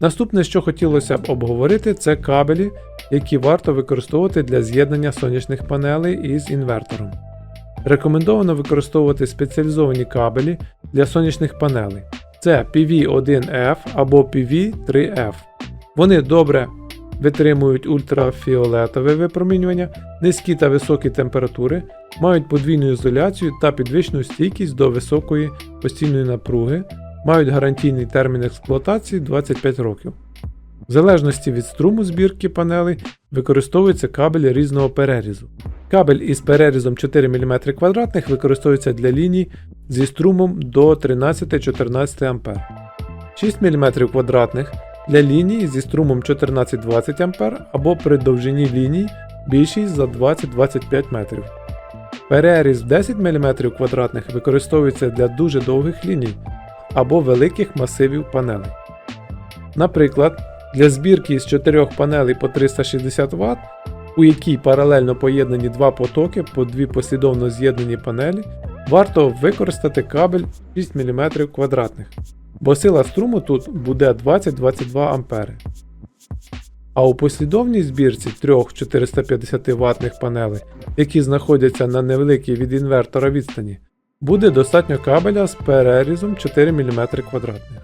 Наступне, що хотілося б обговорити, це кабелі, які варто використовувати для з'єднання сонячних панелей із інвертором. Рекомендовано використовувати спеціалізовані кабелі для сонячних панелей. Це PV1F або PV3F. Вони добре витримують ультрафіолетове випромінювання, низькі та високі температури, мають подвійну ізоляцію та підвищену стійкість до високої постійної напруги, мають гарантійний термін експлуатації 25 років. В залежності від струму збірки панелей використовується кабель різного перерізу. Кабель із перерізом 4 мм використовується для ліній зі струмом до 13-14 А. 6 мм для ліній зі струмом 14-20 А або при довжині ліній більшій за 20-25 метрів. Переріз 10 мм використовується для дуже довгих ліній або великих масивів панелей. Наприклад, для збірки з 4 панелей по 360 Вт, у якій паралельно поєднані два потоки по дві послідовно з'єднані панелі, варто використати кабель 6 мм бо сила струму тут буде 20-22 А. А у послідовній збірці трьох 450 ватних панелей, які знаходяться на невеликій від інвертора відстані, буде достатньо кабеля з перерізом 4 мм квадратних.